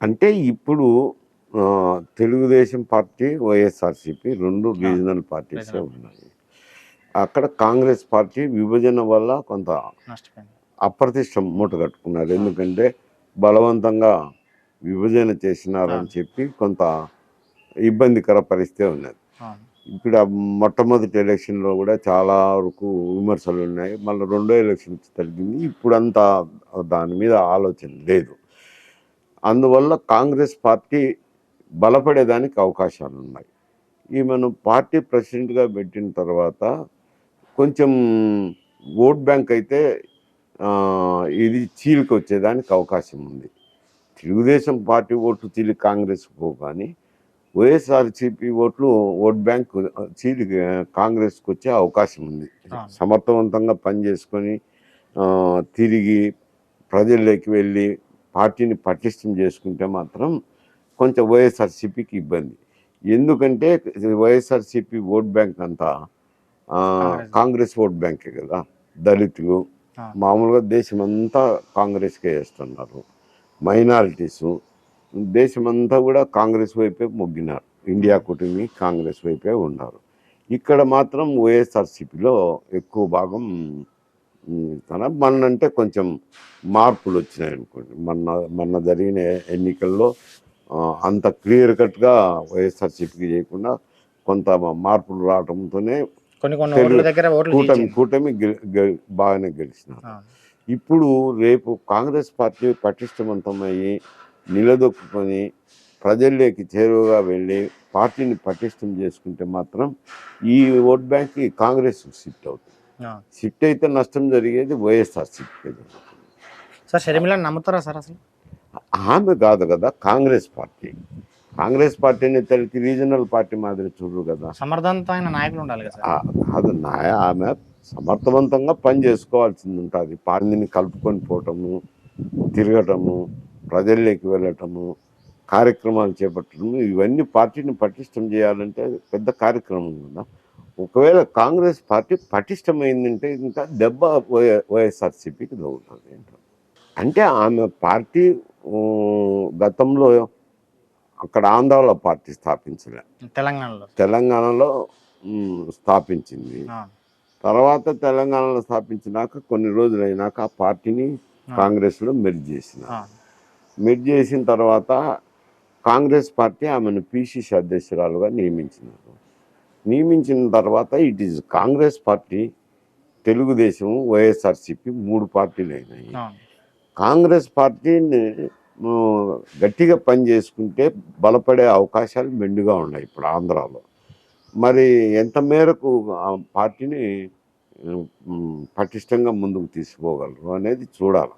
అంటే ఇప్పుడు తెలుగుదేశం పార్టీ వైఎస్ఆర్సీపీ రెండు రీజనల్ పార్టీసే. ఉన్నాయి. అక్కడ కాంగ్రెస్ పార్టీ విభజన వల్ల కొంత అప్రతిష్ట మూట కట్టుకున్నారు. ఎందుకంటే బలవంతంగా విభజన చేసినారని. చెప్పి కొంత ఇబ్బందికర పరిస్థితి ఉన్నది. ఇప్పుడు మొట్టమొదటి ఎలక్షన్లో కూడా చాలా వరకు విమర్శలు ఉన్నాయి. మళ్ళీ రెండో ఎలక్షన్ తగ్గింది ఇప్పుడు అంతా దాని మీద ఆలోచన లేదు. అందువల్ల కాంగ్రెస్ పార్టీ బలపడేదానికి అవకాశాలు ఉన్నాయి ఈమెను పార్టీ ప్రెసిడెంట్గా పెట్టిన తర్వాత కొంచెం ఓట్ బ్యాంక్ అయితే ఇది చీలికి వచ్చేదానికి అవకాశం ఉంది. తెలుగుదేశం పార్టీ ఓట్లు చీలి కాంగ్రెస్ పో కానీ వైఎస్ఆర్సీపీ ఓట్లు ఓట్ బ్యాంక్ చీలి కాంగ్రెస్కి వచ్చే అవకాశం ఉంది. సమర్థవంతంగా పనిచేసుకొని తిరిగి ప్రజల్లోకి వెళ్ళి పార్టీని పటిష్టం చేసుకుంటే మాత్రం కొంచెం వైఎస్ఆర్సీపీకి ఇబ్బంది. ఎందుకంటే వైఎస్ఆర్సీపీ ఓట్ బ్యాంక్ అంతా కాంగ్రెస్. ఓట్ బ్యాంకే కదా దళితులు. మామూలుగా దేశమంతా కాంగ్రెస్కే వేస్తున్నారు మైనారిటీస్. దేశమంతా కూడా కాంగ్రెస్ వైపే మొగ్గినారు. ఇండియా కూటమి కాంగ్రెస్ వైపే ఉన్నారు. ఇక్కడ మాత్రం వైఎస్ఆర్సీపీలో ఎక్కువ భాగం తన మన్నంటే కొంచెం మార్పులు వచ్చినాయి అనుకోండి మొన్న మొన్న జరిగిన ఎన్నికల్లో అంత క్లియర్ కట్గా వైఎస్ఆర్సీపీకి చేయకుండా కొంత మార్పులు రావడంతోనే కూటమి. కూటమి బాగానే గెలిచినారు. ఇప్పుడు రేపు కాంగ్రెస్ పార్టీ పటిష్టవంతమయ్యి నిలదొక్కుని ప్రజల్లోకి చేరువగా వెళ్ళి పార్టీని పటిష్టం చేసుకుంటే మాత్రం ఈ ఓట్ బ్యాంక్ కాంగ్రెస్ షిఫ్ట్ అవుతుంది షిఫ్ట్ అయితే నష్టం జరిగేది వైఎస్ఆర్సీపీకి సార్ షర్మిలని నమ్ముతారా సార్ అసలు? ఆమె కాదు కదా కాంగ్రెస్ పార్టీ. కాంగ్రెస్ పార్టీని తల్లికి రీజనల్ పార్టీ మాదిరి చూడరు కదా. సమర్థవంతమైన నాయకులు ఉండాలి కదా కాదు నా ఆమె సమర్థవంతంగా పని చేసుకోవాల్సింది ఉంటుంది. పార్టీని కలుపుకొని పోవటము తిరగటము ప్రజల్లోకి వెళ్ళటము కార్యక్రమాలు చేపట్టడము ఇవన్నీ పార్టీని పటిష్టం చేయాలంటే పెద్ద కార్యక్రమం కదా. ఒకవేళ కాంగ్రెస్ పార్టీ పటిష్టమైందంటే ఇంకా దెబ్బ వైఎస్ఆర్సీపీకి తగ్గుతుంది అంటే ఆమె పార్టీ గతంలో అక్కడ ఆంధ్రాలో పార్టీ స్థాపించలే. తెలంగాణలో. తెలంగాణలో స్థాపించింది. తర్వాత తెలంగాణలో స్థాపించినాక కొన్ని రోజులు అయినాక ఆ పార్టీని కాంగ్రెస్లో మెర్జ్ చేసిన. మెర్జ్ చేసిన తర్వాత కాంగ్రెస్ పార్టీ ఆమెను పిసిసి అధ్యక్షురాలుగా నియమించినారు. నియమించిన తర్వాత it is Congress party Telugu Desam YSRCP మూడు పార్టీలు అయినాయి. కాంగ్రెస్ పార్టీని గట్టిగా పని చేసుకుంటే బలపడే అవకాశాలు మెండుగా ఉన్నాయి ఇప్పుడు ఆంధ్రాలో. మరి ఎంత మేరకు ఆ పార్టీని పటిష్టంగా ముందుకు తీసుకోగలరు అనేది చూడాలి.